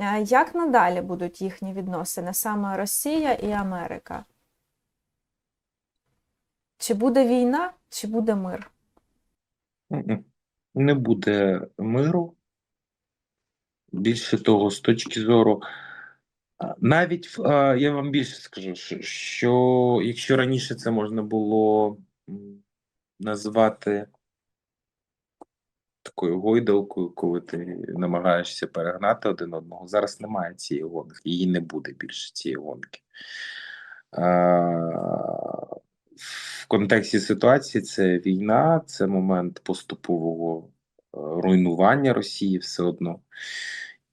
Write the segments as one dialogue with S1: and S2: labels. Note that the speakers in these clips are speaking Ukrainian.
S1: Е, Як надалі будуть їхні відносини, саме Росія і Америка? Чи буде війна, чи буде мир?
S2: Не буде миру. Більше того, з точки зору, навіть я вам більше скажу, що, що якщо раніше це можна було назвати такою гойдалкою, коли ти намагаєшся перегнати один одного, зараз немає цієї гонки, її не буде більше цієї гонки. В контексті ситуації це війна, це момент поступового е, руйнування Росії все одно.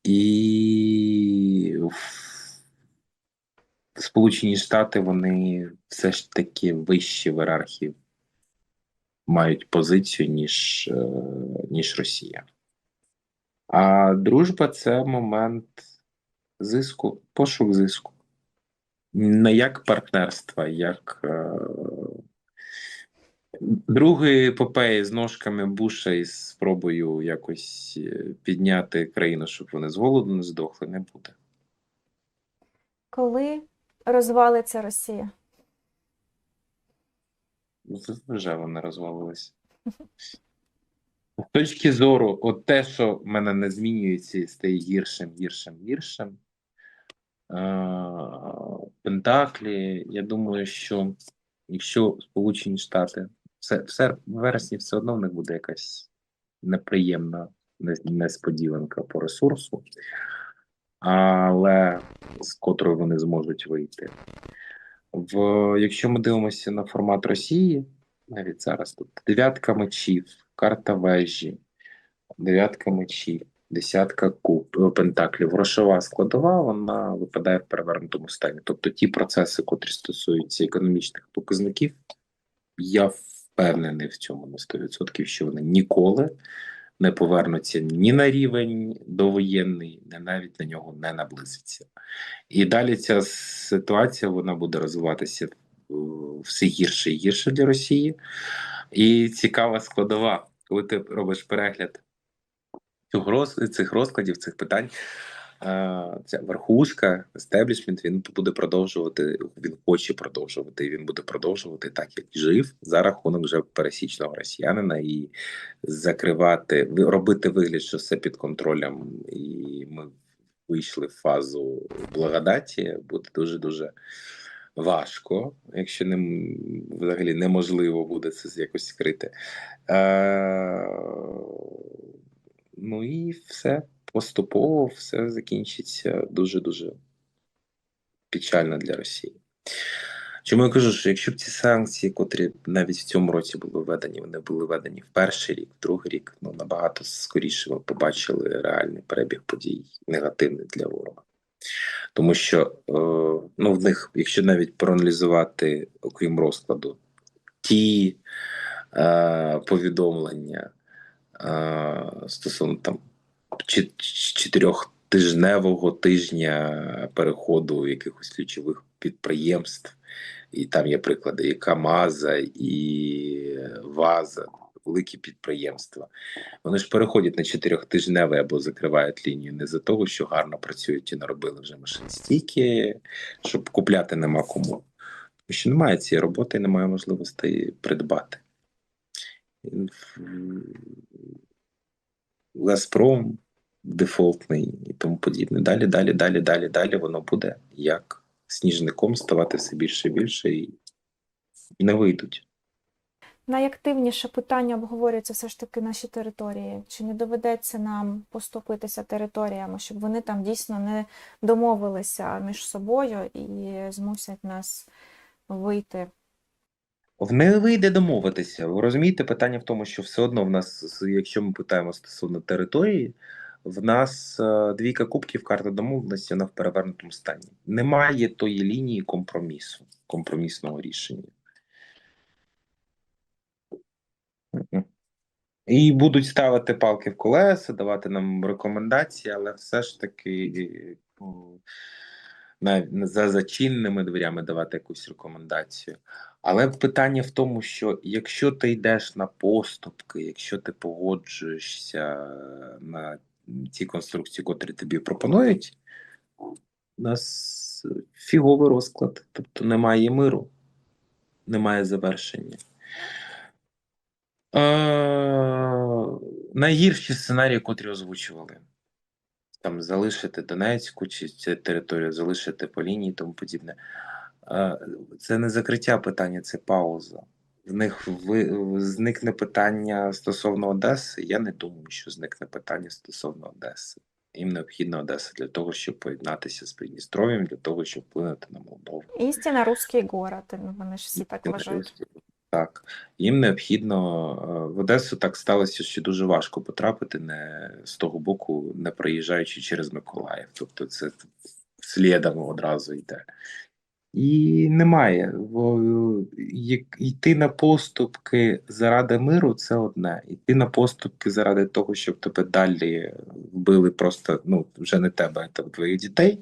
S2: І Сполучені Штати вони все ж таки вищі в ієрархії мають позицію, ніж, е, ніж Росія. А дружба це момент зиску, пошук зиску. Не як партнерства, як е, другої епопеї з ножками Буша і спробою якось е, підняти країну, щоб вони з голоду не здохли, не буде.
S1: Коли розвалиться Росія?
S2: Вже вони розвалилися. З точки зору, от те, що в мене не змінюється стає гіршим, гіршим, гіршим. Е, Пентаклі, я думаю, що якщо Сполучені Штати, все, все в вересні все одно в них буде якась неприємна несподіванка по ресурсу, але з котрою вони зможуть вийти. В, якщо ми дивимося на формат Росії, навіть зараз тут дев'ятка мечів, карта вежі, дев'ятка мечів, десятка куб, е, пентаклів, грошова складова, вона випадає в перевернутому стані. Тобто ті процеси, котрі стосуються економічних показників, я впевнений в цьому на 100%, що вони ніколи не повернуться ні на рівень довоєнний, не навіть на нього не наблизиться. І далі ця ситуація вона буде розвиватися е, все гірше і гірше для Росії. І цікава складова, коли ти робиш перегляд цих розкладів, цих питань. Ця верхушка, естеблішмент, він буде продовжувати, він хоче продовжувати, і він буде продовжувати так, як жив за рахунок вже пересічного росіянина і закривати, робити вигляд, що все під контролем, і ми вийшли в фазу благодаті, буде дуже дуже важко, якщо не взагалі неможливо буде це якось скрити. Е, ну і все поступово все закінчиться дуже дуже печально для Росії. Чому я кажу, що якщо б ці санкції, котрі навіть в цьому році були введені, вони були введені в перший рік, в другий рік, ну набагато скоріше ми побачили реальний перебіг подій негативний для ворога. Тому що е, ну, в них, якщо навіть проаналізувати, окрім розкладу, ті е, повідомлення е, стосовно там чотирьохтижневого тижня переходу якихось ключових підприємств, і там є приклади і Камаза, і Ваза, великі підприємства. Вони ж переходять на чотирьохтижневий або закривають лінію не за того, що гарно працюють і наробили вже машин стільки, щоб купляти нема кому. Тому що немає цієї роботи і немає можливості придбати. Газпром дефолтний і тому подібне. Далі, далі, далі, далі, далі воно буде як сніжником ставати все більше і більше і не вийдуть.
S1: Найактивніше питання обговорюється все ж таки наші території. Чи не доведеться нам поступитися територіями, щоб вони там дійсно не домовилися між собою і змусять нас вийти?
S2: В не вийде домовитися. Ви розумієте, питання в тому, що все одно в нас, якщо ми питаємо стосовно території, в нас е, двійка кубків, карта домовленості, вона в перевернутому стані. Немає тої лінії компромісу, компромісного рішення. І будуть ставити палки в колеса, давати нам рекомендації, але все ж таки ну, за зачинними дверями давати якусь рекомендацію. Але питання в тому, що якщо ти йдеш на поступки, якщо ти погоджуєшся на ті конструкції, котрі тобі пропонують, у нас фіговий розклад. Тобто немає миру, немає завершення. Е, найгірші сценарії, котрі озвучували. Там залишити Донецьку чи цю територію, залишити по лінії і тому подібне. Це не закриття питання, це пауза. В них ви, зникне питання стосовно Одеси. Я не думаю, що зникне питання стосовно Одеси. Їм необхідна Одеса для того, щоб поєднатися з Придністров'ям, для того, щоб вплинути на Молдову.
S1: Істина русський город. ну, Вони ж всі так вважають.
S2: Так, їм необхідно е, в Одесу так сталося, що дуже важко потрапити не з того боку, не проїжджаючи через Миколаїв. Тобто це слідом одразу йде. І немає. Йти на поступки заради миру це одне. Йти на поступки заради того, щоб тебе далі вбили просто ну, вже не тебе, а твоїх дітей.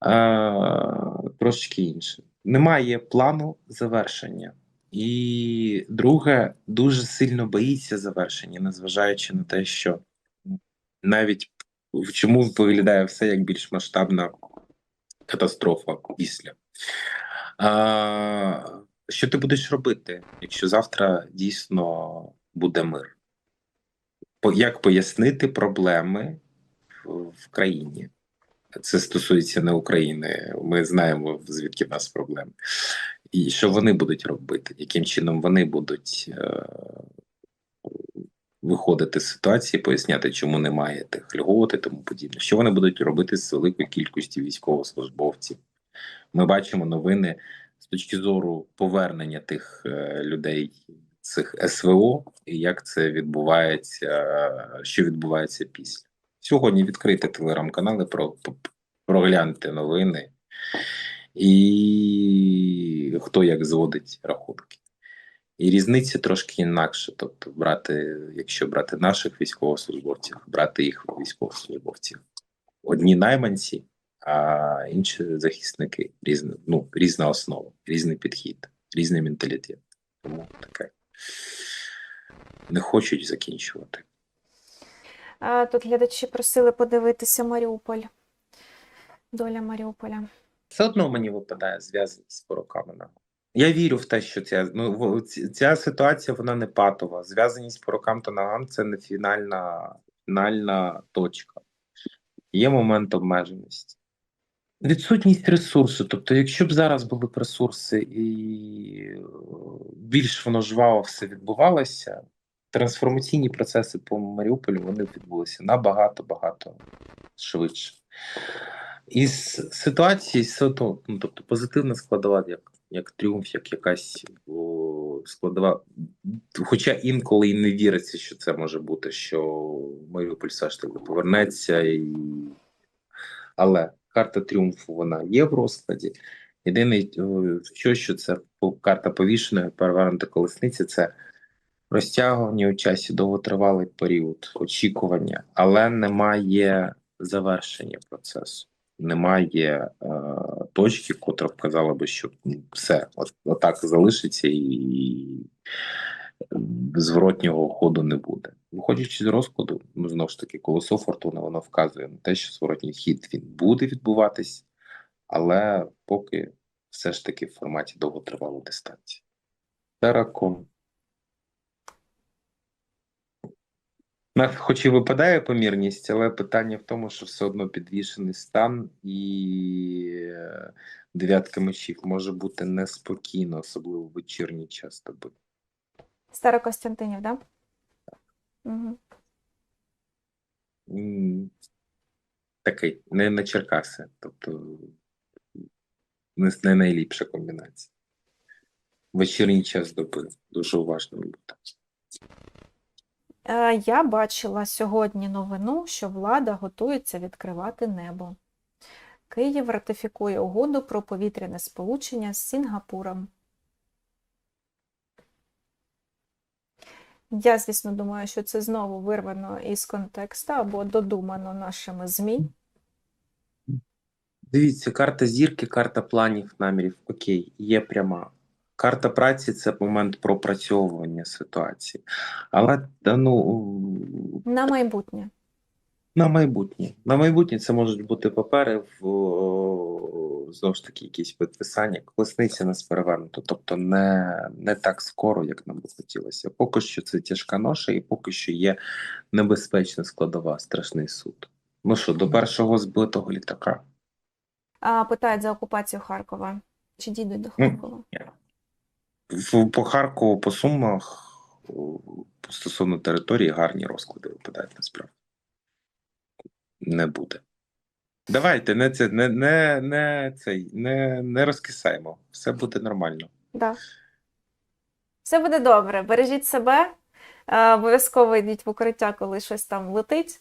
S2: А, трошки інше. Немає плану завершення. І друге, дуже сильно боїться завершення, незважаючи на те, що навіть в чому виглядає все як більш масштабна катастрофа після. А, що ти будеш робити, якщо завтра дійсно буде мир? Як пояснити проблеми в, країні? Це стосується не України. Ми знаємо, звідки в нас проблеми. І що вони будуть робити, яким чином вони будуть е, виходити з ситуації, поясняти, чому немає тих льгот і тому подібне. Що вони будуть робити з великою кількістю військовослужбовців? Ми бачимо новини з точки зору повернення тих е, людей, цих СВО, і як це відбувається, що відбувається після. Сьогодні відкрити телеграм-канали, про, прогляньте новини і хто як зводить рахунки. І різниця трошки інакше. Тобто, брати, якщо брати наших військовослужбовців, брати їх військовослужбовців. Одні найманці, а інші захисники. Різна, ну, різна основа, різний підхід, різний менталітет. Тому таке. Не хочуть закінчувати.
S1: А, Тут глядачі просили подивитися Маріуполь. Доля Маріуполя.
S2: Все одно мені випадає зв'язаність з пороками ногами. Я вірю в те, що ця, ну, ця ситуація вона не патова. Зв'язаність по рокам та ногам це не фінальна, фінальна точка. Є момент обмеженості. Відсутність ресурсу. Тобто, якщо б зараз були б ресурси і е, більш воно жваво все відбувалося, трансформаційні процеси по Маріуполю вони відбулися набагато багато швидше. Із ситуації ну, тобто позитивна складова, як, як тріумф, як якась о, складова. Хоча інколи і не віриться, що це може бути, що Маріуполь все ж таки повернеться, і... але карта тріумфу вона є в розкладі. Єдине, що, що це карта повішеної, перевернута колесниці, це розтягування у часі довготривалий період очікування, але немає завершення процесу. Немає е, точки, котра б казала би, що все, от, отак залишиться і зворотнього ходу не буде. Виходячи з розкладу, ну знову ж таки, колесо фортуни воно вказує на те, що зворотній хід він буде відбуватись, але поки все ж таки в форматі довготривалої дистанції. Теракон. Нас хоч і випадає помірність, але питання в тому, що все одно підвішений стан і е, дев'ятка мечів може бути неспокійно, особливо в вечірній час доби.
S1: Старокостянтинів, так? Да? Угу.
S2: Такий, не на Черкаси, тобто не, не найліпша комбінація. Вечірній час доби дуже уважно бути.
S1: Е, Я бачила сьогодні новину, що влада готується відкривати небо. Київ ратифікує угоду про повітряне сполучення з Сінгапуром. Я, звісно, думаю, що це знову вирвано із контексту або додумано нашими ЗМІ.
S2: Дивіться, карта зірки, карта планів, намірів. Окей, є пряма. Карта праці це момент пропрацьовування ситуації. Але ну,
S1: На майбутнє.
S2: На майбутнє. На майбутнє це можуть бути папери в знову ж таки якісь підписання, колесниця нас перевернуто, тобто не, не так скоро, як нам би хотілося. Поки що це тяжка ноша, і поки що є небезпечна складова, страшний суд. Ну що, до першого збитого літака.
S1: А, питають за окупацію Харкова. Чи дійдуть до Харкова?
S2: В, по Харкову, по Сумах, стосовно території, гарні розклади випадають насправді. Не буде. Давайте не це не, не, не цей не, не розкисаємо. Все буде нормально.
S1: Да. Все буде добре. Бережіть себе. Е, Обов'язково йдіть в укриття, коли щось там летить.